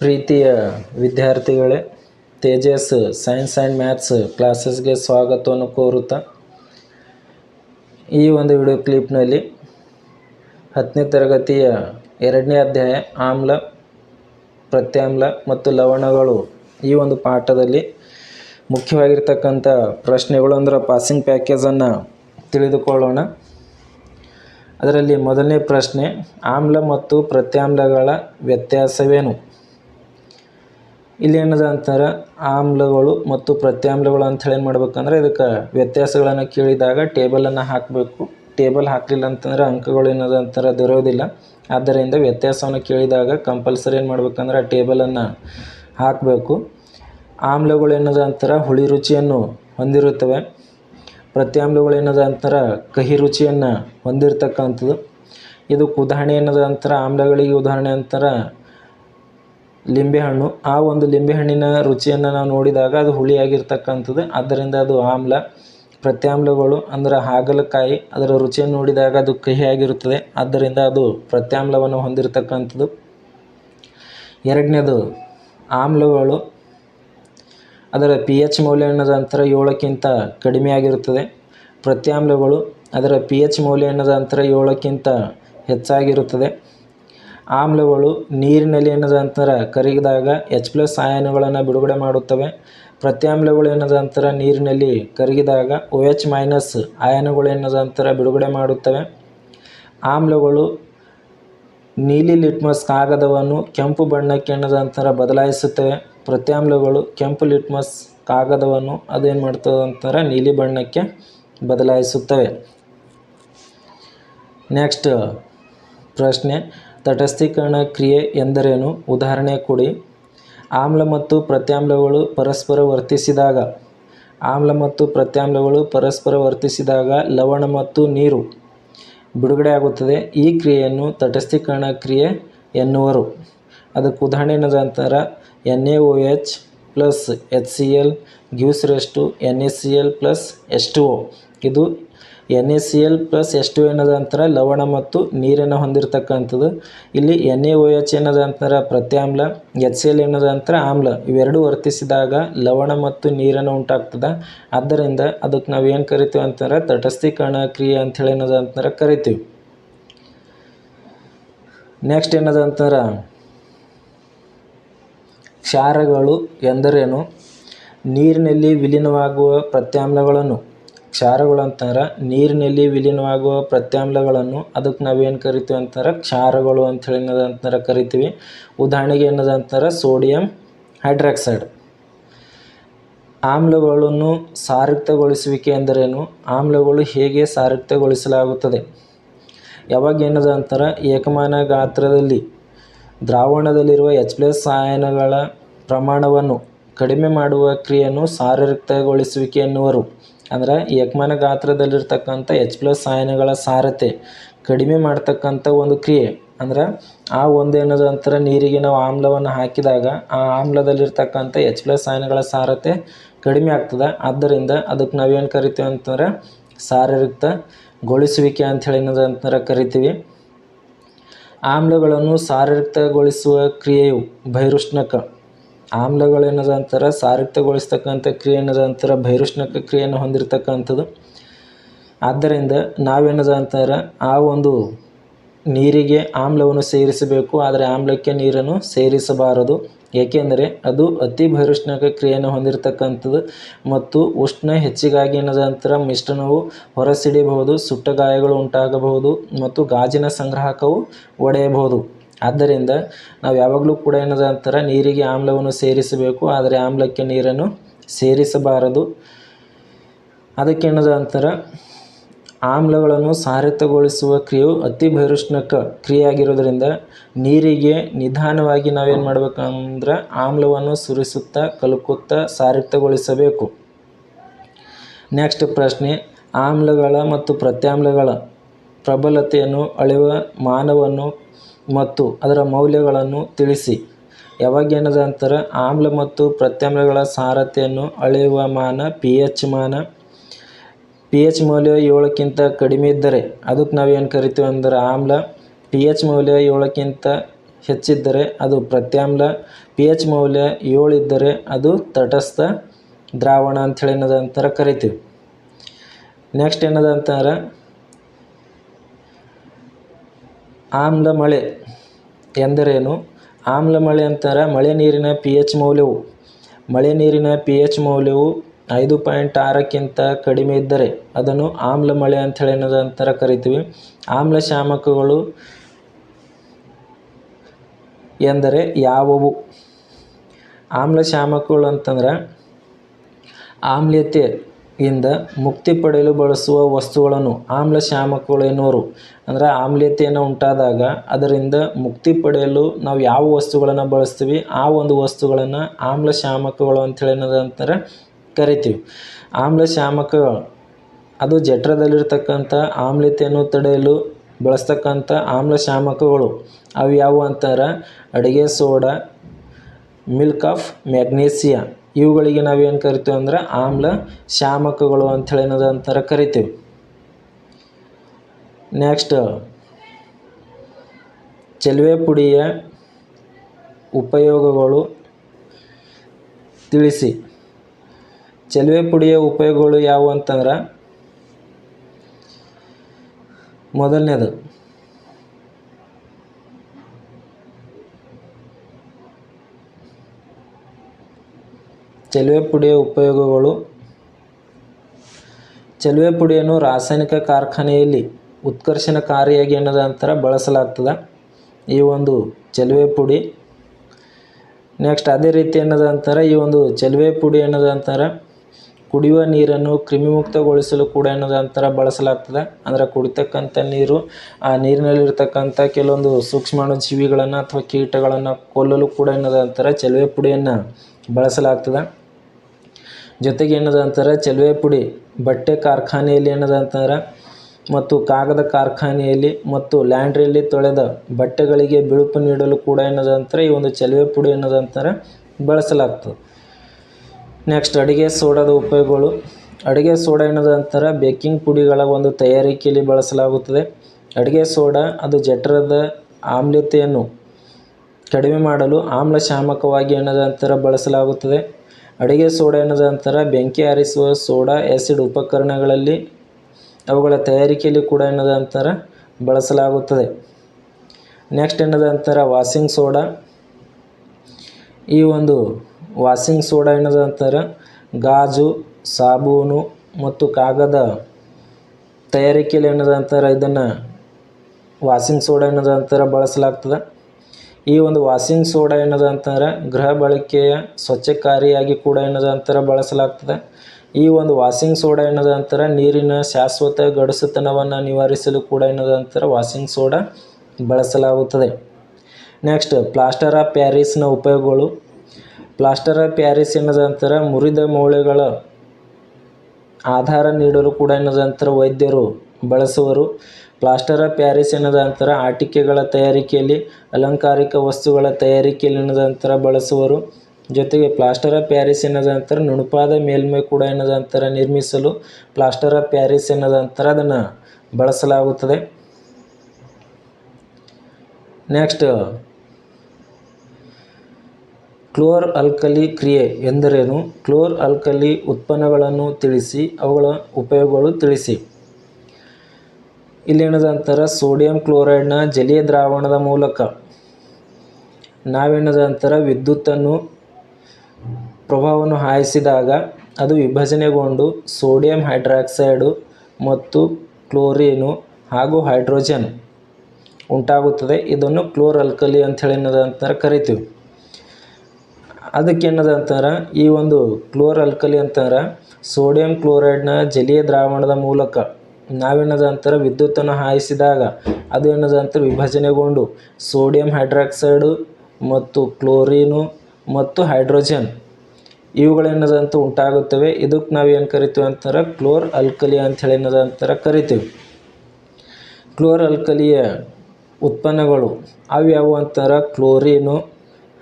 ಪ್ರೀತಿಯ ವಿದ್ಯಾರ್ಥಿಗಳೇ, Tejas science and maths ಕ್ಲಾಸಸ್ಗೆ ಸ್ವಾಗತವನ್ನು ಕೋರುತ್ತಾ ಈ ಒಂದು ವಿಡಿಯೋ ಕ್ಲಿಪ್ನಲ್ಲಿ ಹತ್ತನೇ ತರಗತಿಯ ಎರಡನೇ ಅಧ್ಯಾಯ ಆಮ್ಲ, ಪ್ರತ್ಯಾಮ್ಲ ಮತ್ತು ಲವಣಗಳು ಈ ಒಂದು ಪಾಠದಲ್ಲಿ ಮುಖ್ಯವಾಗಿರ್ತಕ್ಕಂಥ ಪ್ರಶ್ನೆಗಳು ಅಂದರೆ ಪಾಸಿಂಗ್ ಪ್ಯಾಕೇಜನ್ನು ತಿಳಿದುಕೊಳ್ಳೋಣ. ಅದರಲ್ಲಿ ಮೊದಲನೇ ಪ್ರಶ್ನೆ, ಆಮ್ಲ ಮತ್ತು ಪ್ರತ್ಯಾಮ್ಲಗಳ ವ್ಯತ್ಯಾಸವೇನು? ಇಲ್ಲಿ ಏನದ ಅಂತಾರೆ? ಆಮ್ಲಗಳು ಮತ್ತು ಪ್ರತ್ಯಾಮ್ಲಗಳು ಅಂಥೇಳಿ ಏನು ಮಾಡ್ಬೇಕಂದ್ರೆ ಇದಕ್ಕೆ ವ್ಯತ್ಯಾಸಗಳನ್ನು ಕೇಳಿದಾಗ ಟೇಬಲನ್ನು ಹಾಕಬೇಕು. ಟೇಬಲ್ ಹಾಕಲಿಲ್ಲ ಅಂತಂದ್ರೆ ಅಂಕಗಳು ಏನದ ಅಂತಾರೆ ದೊರೆಯೋದಿಲ್ಲ. ಆದ್ದರಿಂದ ವ್ಯತ್ಯಾಸವನ್ನು ಕೇಳಿದಾಗ ಕಂಪಲ್ಸರಿ ಏನು ಮಾಡ್ಬೇಕಂದ್ರೆ ಆ ಟೇಬಲನ್ನು ಹಾಕಬೇಕು. ಆಮ್ಲಗಳು ಏನದ ಅಂತಾರೆ? ಹುಳಿ ರುಚಿಯನ್ನು ಹೊಂದಿರುತ್ತವೆ. ಪ್ರತ್ಯಾಮ್ಲಗಳು ಏನದ ಅಂತಾರೆ? ಕಹಿ ರುಚಿಯನ್ನು ಹೊಂದಿರತಕ್ಕಂಥದ್ದು. ಇದಕ್ಕೆ ಉದಾಹರಣೆ ಏನದ ಅಂತಾರೆ? ಆಮ್ಲಗಳಿಗೆ ಉದಾಹರಣೆ ಅಂತಾರೆ ಲಿಂಬೆಹಣ್ಣು. ಆ ಒಂದು ಲಿಂಬೆಹಣ್ಣಿನ ರುಚಿಯನ್ನು ನಾವು ನೋಡಿದಾಗ ಅದು ಹುಳಿಯಾಗಿರ್ತಕ್ಕಂಥದ್ದು. ಆದ್ದರಿಂದ ಅದು ಆಮ್ಲ, ಪ್ರತ್ಯಾಮ್ಲಗಳು, ಅಂದ್ರೆ ಹಾಗಲಕಾಯಿ, ಅದರ ರುಚಿಯನ್ನು ನೋಡಿದಾಗ ಅದು ಕಹಿಯಾಗಿರುತ್ತದೆ. ಆದ್ದರಿಂದ ಅದು ಪ್ರತ್ಯಾಮ್ಲವನ್ನು ಹೊಂದಿರತಕ್ಕಂಥದ್ದು. ಎರಡನೇದು, ಆಮ್ಲಗಳು. ಅದರ ಪಿ ಎಚ್ ಮೌಲ್ಯ ಅನ್ನೋದು ಅಂತರ ಏಳಕ್ಕಿಂತ ಕಡಿಮೆಯಾಗಿರುತ್ತದೆ. ಪ್ರತ್ಯಾಮ್ಲಗಳು, ಅದರ ಪಿ ಎಚ್ ಮೌಲ್ಯ ಅನ್ನೋದು ಅಂತರ ಏಳಕ್ಕಿಂತ ಹೆಚ್ಚಾಗಿರುತ್ತದೆ. ಆಮ್ಲಗಳು ನೀರಿನಲ್ಲಿ ಏನದ ಅಂತಾರೆ ಕರಗಿದಾಗ ಎಚ್ ಪ್ಲಸ್ ಆಯನಗಳನ್ನು ಬಿಡುಗಡೆ ಮಾಡುತ್ತವೆ. ಪ್ರತ್ಯಾಮ್ಲಗಳು ಏನದ ಅಂತಾರೆ ನೀರಿನಲ್ಲಿ ಕರಗಿದಾಗ ಒ ಎಚ್ ಮೈನಸ್ ಆಯನಗಳು ಏನದ ಅಂತಾರೆ ಬಿಡುಗಡೆ ಮಾಡುತ್ತವೆ. ಆಮ್ಲಗಳು ನೀಲಿ ಲಿಟ್ಮಸ್ ಕಾಗದವನ್ನು ಕೆಂಪು ಬಣ್ಣಕ್ಕೆ ಏನದ ಅಂತಾರೆ ಬದಲಾಯಿಸುತ್ತವೆ. ಪ್ರತ್ಯಾಮ್ಲಗಳು ಕೆಂಪು ಲಿಟ್ಮಸ್ ಕಾಗದವನ್ನು ಅದೇನು ಮಾಡ್ತದೆ ಅಂತಾರೆ ನೀಲಿ ಬಣ್ಣಕ್ಕೆ ಬದಲಾಯಿಸುತ್ತವೆ. ನೆಕ್ಸ್ಟ್ ಪ್ರಶ್ನೆ. ತಟಸ್ಥೀಕರಣ ಕ್ರಿಯೆ ಎಂದರೇನು? ಉದಾಹರಣೆ ಕೊಡಿ. ಆಮ್ಲ ಮತ್ತು ಪ್ರತ್ಯಾಮ್ಲಗಳು ಪರಸ್ಪರ ವರ್ತಿಸಿದಾಗ, ಆಮ್ಲ ಮತ್ತು ಪ್ರತ್ಯಾಮ್ಲಗಳು ಪರಸ್ಪರ ವರ್ತಿಸಿದಾಗ ಲವಣ ಮತ್ತು ನೀರು ಬಿಡುಗಡೆಯಾಗುತ್ತದೆ. ಈ ಕ್ರಿಯೆಯನ್ನು ತಟಸ್ಥೀಕರಣ ಕ್ರಿಯೆ ಎನ್ನುವರು. ಅದಕ್ಕೆ ಉದಾಹರಣೆ ನಂತರ N A O H plus H C rest N S C L plus H two O ಇದು N A C L plus S two ಏನದ ಅಂತಾರೆ ಲವಣ ಮತ್ತು ನೀರನ್ನು ಹೊಂದಿರತಕ್ಕಂಥದ್ದು. ಇಲ್ಲಿ ಎನ್ ಎ ಓ ಎಚ್ ಏನದ ಅಂತಾರೆ ಪ್ರತ್ಯಾಮ್ಲ ಎಚ್ ಸಿ ಎಲ್ ಏನದ ಅಂತಾರೆ ಆಮ್ಲ. ಇವೆರಡು ವರ್ತಿಸಿದಾಗ ಲವಣ ಮತ್ತು ನೀರನ್ನು ಉಂಟಾಗ್ತದೆ. ಆದ್ದರಿಂದ ಅದಕ್ಕೆ ನಾವು ಏನು ಕರಿತೀವಿ ಅಂತಾರೆ ತಟಸ್ಥೀಕರಣ ಕ್ರಿಯೆ ಅಂಥೇಳಿ ಏನದ ಅಂತಾರೆ ಕರಿತೀವಿ. ನೆಕ್ಸ್ಟ್ ಏನದ ಅಂತಾರೆ ಕ್ಷಾರಗಳು ಎಂದರೇನು? ನೀರಿನಲ್ಲಿ ವಿಲೀನವಾಗುವ ಪ್ರತ್ಯಾಮ್ಲಗಳನ್ನು. ಕ್ಷಾರಗಳು ಅಂತಾರೆ ನೀರಿನಲ್ಲಿ ವಿಲೀನವಾಗುವ ಪ್ರತ್ಯಾಮ್ಲಗಳನ್ನು ಅದಕ್ಕೆ ನಾವೇನು ಕರಿತೀವಿ ಅಂತಾರೆ? ಕ್ಷಾರಗಳು ಅಂಥೇಳಿ ಏನದ ಅಂತಾರೆ ಕರಿತೀವಿ. ಉದಾಹರಣೆಗೆ ಏನದ ಅಂತಾರೆ ಸೋಡಿಯಂ ಹೈಡ್ರಾಕ್ಸೈಡ್. ಆಮ್ಲಗಳನ್ನು ಸಾರಕ್ತಗೊಳಿಸುವಿಕೆ ಎಂದರೇನು? ಆಮ್ಲಗಳು ಹೇಗೆ ಸಾರಕ್ತಗೊಳಿಸಲಾಗುತ್ತದೆ ಯಾವಾಗ ಏನದ ಅಂತಾರೆ ಏಕಮಾನ ಗಾತ್ರದಲ್ಲಿ, ದ್ರಾವಣದಲ್ಲಿರುವ ಎಚ್ ಪ್ಲಸ್ ಆಯನಗಳ ಪ್ರಮಾಣವನ್ನು ಕಡಿಮೆ ಮಾಡುವ ಕ್ರಿಯೆಯನ್ನು ಸಾರಯುಕ್ತಗೊಳಿಸುವಿಕೆ ಎನ್ನುವರು. ಅಂದರೆ ಯಕ್ಮನ ಗಾತ್ರದಲ್ಲಿರ್ತಕ್ಕಂಥ ಎಚ್ ಪ್ಲಸ್ ಆಯನಗಳ ಸಾರತೆ ಕಡಿಮೆ ಮಾಡ್ತಕ್ಕಂಥ ಒಂದು ಕ್ರಿಯೆ. ಅಂದ್ರೆ ಆ ಒಂದು ಏನದ ಅಂತಾರೆ ನೀರಿಗೆ ನಾವು ಆಮ್ಲವನ್ನು ಹಾಕಿದಾಗ ಆ ಆಮ್ಲದಲ್ಲಿರ್ತಕ್ಕಂಥ ಎಚ್ ಪ್ಲಸ್ ಆಯನಗಳ ಸಾರತೆ ಕಡಿಮೆ ಆಗ್ತದೆ. ಆದ್ದರಿಂದ ಅದಕ್ಕೆ ನಾವೇನು ಕರಿತೀವಿ ಅಂತಂದ್ರೆ ಸಾರಯುಕ್ತಗೊಳಿಸುವಿಕೆ ಅಂಥೇಳಿ ಏನದ ಅಂತಂದ್ರೆ ಕರಿತೀವಿ. ಆಮ್ಲಗಳನ್ನು ಸಾರಯುಕ್ತಗೊಳಿಸುವ ಕ್ರಿಯೆಯು ಬಹಿರುಷ್ಣಕ ಆಮ್ಲಗಳು ಏನದ ಅಂತಾರೆ? ಸಾರಕ್ತಗೊಳಿಸ್ತಕ್ಕಂಥ ಕ್ರಿಯೆ ಏನದ ಅಂತಾರೆ? ಭೈರುಷ್ಣಕ ಕ್ರಿಯೆಯನ್ನು ಹೊಂದಿರತಕ್ಕಂಥದ್ದು. ಆದ್ದರಿಂದ ನಾವೇನದ ಅಂತಾರೆ? ಆ ಒಂದು ನೀರಿಗೆ ಆಮ್ಲವನ್ನು ಸೇರಿಸಬೇಕು. ಆದರೆ ಆಮ್ಲಕ್ಕೆ ನೀರನ್ನು ಸೇರಿಸಬಾರದು. ಏಕೆಂದರೆ ಅದು ಅತಿ ಭೈರುಷ್ಣಕ ಕ್ರಿಯೆಯನ್ನು ಹೊಂದಿರತಕ್ಕಂಥದ್ದು. ಮತ್ತು ಉಷ್ಣ ಹೆಚ್ಚಿಗಾಗಿ ಏನದ ಅಂತಾರೆ? ಮಿಶ್ರಣವು ಹೊರಸಿಡಿಯಬಹುದು ಸುಟ್ಟ ಗಾಯಗಳು ಉಂಟಾಗಬಹುದು ಮತ್ತು ಗಾಜಿನ ಸಂಗ್ರಾಹಕವು ಒಡೆಯಬಹುದು. ಆದ್ದರಿಂದ ನಾವು ಯಾವಾಗಲೂ ಕೂಡ ಏನದ ಅಂತಾರೆ ನೀರಿಗೆ ಆಮ್ಲವನ್ನು ಸೇರಿಸಬೇಕು, ಆದರೆ ಆಮ್ಲಕ್ಕೆ ನೀರನ್ನು ಸೇರಿಸಬಾರದು. ಅದಕ್ಕೆ ಏನದ ಅಂತಾರೆ ಆಮ್ಲಗಳನ್ನು ಸಾರಿತಗೊಳಿಸುವ ಕ್ರಿಯೆಯು ಅತಿ ಬಹಿರುಷ್ಣಕ ಕ್ರಿಯೆಯಾಗಿರೋದ್ರಿಂದ ನೀರಿಗೆ ನಿಧಾನವಾಗಿ ನಾವೇನು ಮಾಡ್ಬೇಕಂದ್ರೆ ಆಮ್ಲವನ್ನು ಸುರಿಸುತ್ತಾ, ಕಲುಕುತ್ತಾ ಸಾರಿತಗೊಳಿಸಬೇಕು ನೆಕ್ಸ್ಟ್ ಪ್ರಶ್ನೆ, ಆಮ್ಲಗಳ ಮತ್ತು ಪ್ರತ್ಯಾಮ್ಲಗಳ ಪ್ರಬಲತೆಯನ್ನು ಅಳೆಯುವ ಮಾನವನ್ನು ಮತ್ತು ಅದರ ಮೌಲ್ಯಗಳನ್ನು ತಿಳಿಸಿ. ಯಾವಾಗ ಏನದ ಅಂತಾರೆ ಆಮ್ಲ ಮತ್ತು ಪ್ರತ್ಯಾಮ್ಲಗಳ ಸಾರತೆಯನ್ನು ಅಳೆಯುವ ಮಾನ ಪಿ ಎಚ್ ಮಾನ. ಪಿ ಎಚ್ ಮೌಲ್ಯ ಏಳಕ್ಕಿಂತ ಕಡಿಮೆ ಇದ್ದರೆ ಅದಕ್ಕೆ ನಾವು ಏನು ಕರಿತೀವಿ ಅಂದ್ರೆ ಆಮ್ಲ. ಪಿ ಎಚ್ ಮೌಲ್ಯ ಏಳಕ್ಕಿಂತ ಹೆಚ್ಚಿದ್ದರೆ ಅದು ಪ್ರತ್ಯಾಮ್ಲ. ಪಿ ಎಚ್ ಮೌಲ್ಯ ಏಳು ಇದ್ದರೆ ಅದು ತಟಸ್ಥ ದ್ರಾವಣ ಅಂಥೇಳಿ ಏನದ ಅಂತಾರೆ ಕರಿತೀವಿ. ನೆಕ್ಸ್ಟ್ ಏನದ ಅಂತಾರೆ ಆಮ್ಲ ಮಳೆ ಎಂದರೇನು? ಆಮ್ಲ ಮಳೆ ಅಂತಾರೆ ಮಳೆ ನೀರಿನ ಪಿ ಎಚ್ ಮೌಲ್ಯವು. ಮಳೆ ನೀರಿನ ಪಿ ಎಚ್ ಮೌಲ್ಯವು ಐದು ಪಾಯಿಂಟ್ ಆರಕ್ಕಿಂತ ಕಡಿಮೆ ಇದ್ದರೆ ಅದನ್ನು ಆಮ್ಲ ಮಳೆ ಅಂಥೇಳಿ ಏನದ ಅಂತಾರೆ ಕರಿತೀವಿ. ಆಮ್ಲ ಶಾಮಕಗಳು ಎಂದರೆ ಯಾವುವು? ಆಮ್ಲ ಶಾಮಕಗಳು ಅಂತಂದ್ರೆ ಆಮ್ಲತೆಯಿಂದ ಮುಕ್ತಿ ಪಡೆಯಲು ಬಳಸುವ ವಸ್ತುಗಳನ್ನು, ಆಮ್ಲ ಶಾಮಕಗಳು ಎನ್ನುವರು. ಅಂದರೆ ಆಮ್ಲತೆಯನ್ನು ಉಂಟಾದಾಗ ಅದರಿಂದ ಮುಕ್ತಿ ಪಡೆಯಲು ನಾವು ಯಾವ ವಸ್ತುಗಳನ್ನು ಬಳಸ್ತೀವಿ, ಆ ಒಂದು ವಸ್ತುಗಳನ್ನು ಆಮ್ಲ ಶಾಮಕಗಳು ಅಂಥೇಳಿ ಏನದ ಅಂತಾರೆ, ಕರಿತೀವಿ. ಆಮ್ಲ ಶಾಮಕಗಳು ಅದು ಜಠರದಲ್ಲಿರ್ತಕ್ಕಂಥ ಆಮ್ಲೀಯತೆಯನ್ನು ತಡೆಯಲು ಬಳಸ್ತಕ್ಕಂಥ ಆಮ್ಲ ಶಾಮಕಗಳು ಅವು ಯಾವುವು ಅಂತಾರೆ, ಅಡುಗೆ ಸೋಡಾ, ಮಿಲ್ಕ್ ಆಫ್ ಮ್ಯಾಗ್ನೀಸಿಯಾ. ಇವುಗಳಿಗೆ ನಾವೇನು ಕರಿತೀವಿ ಅಂದ್ರೆ ಆಮ್ಲ ಶಾಮಕಗಳು ಅಂಥೇಳಿ ಏನದ ಅಂತಾರೆ ಕರಿತೀವಿ. ನೆಕ್ಸ್ಟ್ ಚೆಲುವೆ ಪುಡಿಯ ಉಪಯೋಗಗಳು ತಿಳಿಸಿ. ಚೆಲುವೆ ಪುಡಿಯ ಉಪಯೋಗಗಳು ಯಾವುವು ಅಂತಂದ್ರೆ, ಮೊದಲನೇದು ಚೆಲುವೆ ಪುಡಿಯ ಉಪಯೋಗಗಳು. ಚೆಲುವೆ ಪುಡಿಯನ್ನು ರಾಸಾಯನಿಕ ಕಾರ್ಖಾನೆಯಲ್ಲಿ ಉತ್ಕರ್ಷಣಕಾರಿಯಾಗಿ ಅನ್ನೋದ ನಂತರ ಬಳಸಲಾಗ್ತದೆ. ಈ ಒಂದು ಚೆಲುವೆ ಪುಡಿ. ನೆಕ್ಸ್ಟ್ ಅದೇ ರೀತಿ ಏನದ ಅಂತಾರೆ ಈ ಒಂದು ಚೆಲುವೆ ಪುಡಿ ಏನದ ಅಂತಾರೆ ಕುಡಿಯುವ ನೀರನ್ನು ಕ್ರಿಮಿಮುಕ್ತಗೊಳಿಸಲು ಕೂಡ ಏನದ ಅಂತಾರೆ ಬಳಸಲಾಗ್ತದೆ. ಅಂದರೆ ಕುಡಿತಕ್ಕಂಥ ನೀರು, ಆ ನೀರಿನಲ್ಲಿರ್ತಕ್ಕಂಥ ಕೆಲವೊಂದು ಸೂಕ್ಷ್ಮಾಣು ಜೀವಿಗಳನ್ನು ಅಥವಾ ಕೀಟಗಳನ್ನು ಕೊಲ್ಲಲು ಕೂಡ ಏನದ ಅಂತಾರೆ ಚೆಲುವೆ ಪುಡಿಯನ್ನು ಬಳಸಲಾಗ್ತದೆ. ಜೊತೆಗೆ ಏನದ ಅಂತಾರೆ? ಚಲುವೆ ಪುಡಿ. ಬಟ್ಟೆ ಕಾರ್ಖಾನೆಯಲ್ಲಿ ಏನದ ಅಂತಾರೆ? ಮತ್ತು ಕಾಗದ ಕಾರ್ಖಾನೆಯಲ್ಲಿ ಮತ್ತು ಲ್ಯಾಂಡ್ರಿಯಲ್ಲಿ ತೊಳೆದ ಬಟ್ಟೆಗಳಿಗೆ ಬಿಳುಪು ನೀಡಲು ಕೂಡ ಏನದ ಅಂತಾರೆ? ಈ ಒಂದು ಚಲುವೆ ಪುಡಿ ಏನದ ಅಂತಾರೆ ಬಳಸಲಾಗ್ತದೆ. ನೆಕ್ಸ್ಟ್ ಅಡುಗೆ ಸೋಡಾದ ಉಪಯೋಗಗಳು. ಅಡುಗೆ ಸೋಡಾ ಏನದ ಅಂತಾರೆ? ಬೇಕಿಂಗ್ ಪುಡಿಗಳ ಒಂದು ತಯಾರಿಕೆಯಲ್ಲಿ ಬಳಸಲಾಗುತ್ತದೆ. ಅಡುಗೆ ಸೋಡಾ, ಅದು ಜಠರದ ಆಮ್ಲತೆಯನ್ನು ಕಡಿಮೆ ಮಾಡಲು ಆಮ್ಲ ಶಾಮಕವಾಗಿ ಏನದ ಅಂತಾರೆ ಬಳಸಲಾಗುತ್ತದೆ. ಅಡುಗೆ ಸೋಡಾ ಏನದ ನಂತರ ಬೆಂಕಿ ಆರಿಸುವ ಸೋಡಾ ಆ್ಯಸಿಡ್ ಉಪಕರಣಗಳಲ್ಲಿ ಅವುಗಳ ತಯಾರಿಕೆಯಲ್ಲಿ ಕೂಡ ಏನದ ಅಂತಾರೆ ಬಳಸಲಾಗುತ್ತದೆ. ನೆಕ್ಸ್ಟ್ ಏನದ ಅಂತಾರೆ ವಾಷಿಂಗ್ ಸೋಡಾ. ಈ ಒಂದು ವಾಷಿಂಗ್ ಸೋಡಾ ಏನದ ಅಂತಾರೆ ಗಾಜು, ಸಾಬೂನು ಮತ್ತು ಕಾಗದ ತಯಾರಿಕೆಯಲ್ಲಿ ಏನದ ಅಂತಾರೆ ಇದನ್ನು ವಾಷಿಂಗ್ ಸೋಡಾ ಏನದ ಅಂತಾರೆ ಬಳಸಲಾಗ್ತದೆ. ಈ ಒಂದು ವಾಷಿಂಗ್ ಸೋಡಾ ಏನದ ಅಂತಂದ್ರೆ ಗೃಹ ಬಳಕೆಯ ಸ್ವಚ್ಛಕಾರಿಯಾಗಿ ಕೂಡ ಏನದ ಅಂತಾರೆ ಬಳಸಲಾಗ್ತದೆ. ಈ ಒಂದು ವಾಷಿಂಗ್ ಸೋಡಾ ಏನದ ಅಂತಾರೆ ನೀರಿನ ಶಾಶ್ವತ ಗಡಸುತನವನ್ನು ನಿವಾರಿಸಲು ಕೂಡ ಏನದ ಅಂತಾರೆ ವಾಷಿಂಗ್ ಸೋಡಾ ಬಳಸಲಾಗುತ್ತದೆ. ನೆಕ್ಸ್ಟ್ ಪ್ಲಾಸ್ಟರ್ ಆಫ್ ಪ್ಯಾರಿಸ್ನ ಉಪಯೋಗಗಳು. ಪ್ಲಾಸ್ಟರ್ ಆಫ್ ಪ್ಯಾರಿಸ್ ಏನದ ಅಂತಾರೆ ಮುರಿದ ಮೂಳೆಗಳ ಆಧಾರ ನೀಡಲು ಕೂಡ ಏನದ ಅಂತಾರೆ ವೈದ್ಯರು ಬಳಸುವರು. ಪ್ಲಾಸ್ಟರ್ ಆಫ್ ಪ್ಯಾರಿಸ್ ಏನದ ಅಂತಾರೆ ಆಟಿಕೆಗಳ ತಯಾರಿಕೆಯಲ್ಲಿ ಅಲಂಕಾರಿಕ ವಸ್ತುಗಳ ತಯಾರಿಕೆಯಲ್ಲಿ ಏನದ ಬಳಸುವರು. ಜೊತೆಗೆ ಪ್ಲಾಸ್ಟರ್ ಆಫ್ ಪ್ಯಾರಿಸ್ ಏನದ ಅಂತಾರೆ ನುಣುಪಾದ ಮೇಲ್ಮೈ ಕೂಡ ಏನದ ಅಂತಾರೆ ನಿರ್ಮಿಸಲು ಪ್ಲಾಸ್ಟರ್ ಆಫ್ ಪ್ಯಾರಿಸ್ ಏನದ ಅಂತಾರೆ ಅದನ್ನು ಬಳಸಲಾಗುತ್ತದೆ. ನೆಕ್ಸ್ಟ್, ಕ್ಲೋರ್ ಅಲ್ಕಲಿ ಕ್ರಿಯೆ ಎಂದರೇನು? ಕ್ಲೋರ್ ಅಲ್ಕಲಿ ಉತ್ಪನ್ನಗಳನ್ನು ತಿಳಿಸಿ, ಅವುಗಳ ಉಪಯೋಗಗಳು ತಿಳಿಸಿ. ಇಲ್ಲೇನದ ಅಂತಾರೆ ಸೋಡಿಯಂ ಕ್ಲೋರೈಡ್ನ ಜಲೀಯ ದ್ರಾವಣದ ಮೂಲಕ. ನಾವೇನದ ಅಂತಾರೆ ವಿದ್ಯುತ್ತನ್ನು ಪ್ರಭಾವವನ್ನು ಹಾಯಿಸಿದಾಗ ಅದು ವಿಭಜನೆಗೊಂಡು ಸೋಡಿಯಂ ಹೈಡ್ರಾಕ್ಸೈಡು ಮತ್ತು ಕ್ಲೋರಿನು ಹಾಗೂ ಹೈಡ್ರೋಜನ್ ಉಂಟಾಗುತ್ತದೆ. ಇದನ್ನು ಕ್ಲೋರ್ ಅಲ್ಕಲಿ ಅಂಥೇಳಿ ಏನದ ಅಂತಾರೆ ಕರಿತೀವಿ. ಅದಕ್ಕೆ ಏನದ ಅಂತಾರೆ ಈ ಒಂದು ಕ್ಲೋರ್ ಅಲ್ಕಲಿ ಅಂತಾರೆ ಸೋಡಿಯಂ ಕ್ಲೋರೈಡ್ನ ಜಲೀಯ ದ್ರಾವಣದ ಮೂಲಕ. ನಾವೇನದ ಅಂತಾರೆ ವಿದ್ಯುತ್ತನ್ನು ಹಾಯಿಸಿದಾಗ ಅದು ಏನದ ಅಂತಾರೆ ವಿಭಜನೆಗೊಂಡು ಸೋಡಿಯಂ ಹೈಡ್ರಾಕ್ಸೈಡು ಮತ್ತು ಕ್ಲೋರಿನು ಮತ್ತು ಹೈಡ್ರೋಜನ್ ಇವುಗಳೇನದ ಅಂತ ಉಂಟಾಗುತ್ತವೆ. ಇದಕ್ಕೆ ನಾವು ಏನು ಕರಿತೀವಿ ಅಂತಾರೆ? ಕ್ಲೋರ್ ಅಲ್ಕಲಿ ಅಂಥೇಳಿ ಏನದ ಅಂತಾರೆ ಕರಿತೀವಿ. ಕ್ಲೋರ್ ಅಲ್ಕಲಿಯ ಉತ್ಪನ್ನಗಳು ಅವು ಯಾವುವು ಅಂತಾರೆ? ಕ್ಲೋರಿನು,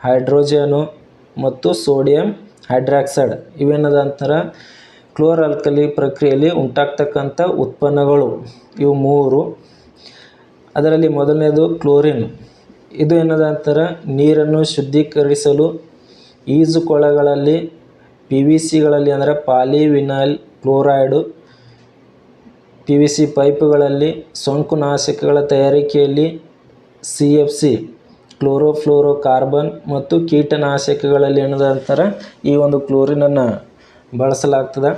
ಹೈಡ್ರೋಜನು ಮತ್ತು ಸೋಡಿಯಂ ಹೈಡ್ರಾಕ್ಸೈಡ್ ಇವೇನದ ಅಂತಾರೆ? ಕ್ಲೋರ್ ಅಲ್ಕಲಿ ಪ್ರಕ್ರಿಯೆಯಲ್ಲಿ ಉಂಟಾಗ್ತಕ್ಕಂಥ ಉತ್ಪನ್ನಗಳು. ಇವು ಮೂರು. ಅದರಲ್ಲಿ ಮೊದಲನೇದು ಕ್ಲೋರಿನ್. ಇದು ಏನದ ಅಂತಾರೆ ನೀರನ್ನು ಶುದ್ಧೀಕರಿಸಲು ಈಜುಕೊಳಗಳಲ್ಲಿ, ಪಿ ವಿ ಸಿಗಳಲ್ಲಿ ಅಂದರೆ polyvinyl chloride, P V C ಪೈಪುಗಳಲ್ಲಿ ಸೋಂಕುನಾಶಕಗಳ ತಯಾರಿಕೆಯಲ್ಲಿ C F C chlorofluorocarbon ಮತ್ತು ಕೀಟನಾಶಕಗಳಲ್ಲಿ ಏನದ ಅಂತಾರೆ ಈ ಒಂದು ಕ್ಲೋರಿನನ್ನು ಬಳಸಲಾಗ್ತದೆ.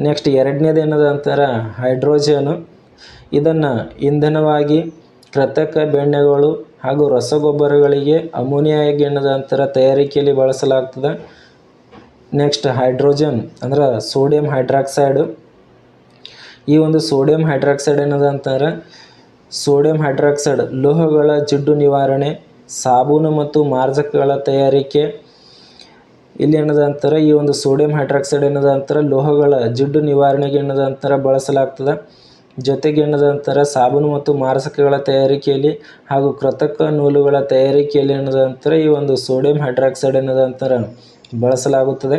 ನೆಕ್ಸ್ಟ್ ಎರಡನೇದು ಏನದು ಅಂತಾರೆ? ಹೈಡ್ರೋಜನು. ಇದನ್ನು ಇಂಧನವಾಗಿ ಕೃತಕ ಬೆಣ್ಣೆಗಳು ಹಾಗೂ ರಸಗೊಬ್ಬರಗಳಿಗೆ ಅಮೋನಿಯಾಗಿ ಏನದ ಅಂತಾರೆ? ತಯಾರಿಕೆಯಲ್ಲಿ ಬಳಸಲಾಗ್ತದೆ. ನೆಕ್ಸ್ಟ್ ಹೈಡ್ರೋಜನ್ ಅಂದ್ರೆ ಸೋಡಿಯಂ ಹೈಡ್ರಾಕ್ಸೈಡು. ಈ ಒಂದು ಸೋಡಿಯಂ ಹೈಡ್ರಾಕ್ಸೈಡ್ ಏನದ ಅಂತಾರೆ? ಸೋಡಿಯಂ ಹೈಡ್ರಾಕ್ಸೈಡ್ ಲೋಹಗಳ ಜಿಡ್ಡು ನಿವಾರಣೆ, ಸಾಬೂನು ಮತ್ತು ಮಾರ್ಜಕಗಳ ತಯಾರಿಕೆ ಇಲ್ಲಿ ಏನದ ಅಂತಾರೆ, ಈ ಒಂದು ಸೋಡಿಯಂ ಹೈಡ್ರಾಕ್ಸೈಡ್ ಏನದ ಅಂತಾರೆ, ಲೋಹಗಳ ಜಿಡ್ಡು ನಿವಾರಣೆಗೆ ಏನದ ಅಂತಾರೆ ಬಳಸಲಾಗ್ತದೆ. ಜೊತೆಗೆ ಏನದ ಅಂತಾರೆ, ಸಾಬೂನು ಮತ್ತು ಮಾರಸಕಗಳ ತಯಾರಿಕೆಯಲ್ಲಿ ಹಾಗೂ ಕೃತಕ ನೂಲುಗಳ ತಯಾರಿಕೆಯಲ್ಲಿ ಏನದ ಅಂತಾರೆ, ಈ ಒಂದು ಸೋಡಿಯಂ ಹೈಡ್ರಾಕ್ಸೈಡ್ ಏನದ ಅಂತಾರೆ ಬಳಸಲಾಗುತ್ತದೆ.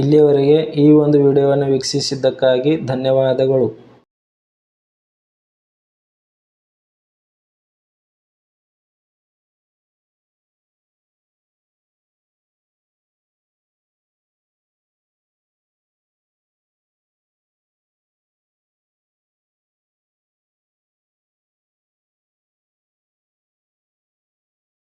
ಇಲ್ಲಿಯವರೆಗೆ ಈ ಒಂದು ವಿಡಿಯೋವನ್ನು ವೀಕ್ಷಿಸಿದ್ದಕ್ಕಾಗಿ ಧನ್ಯವಾದಗಳು.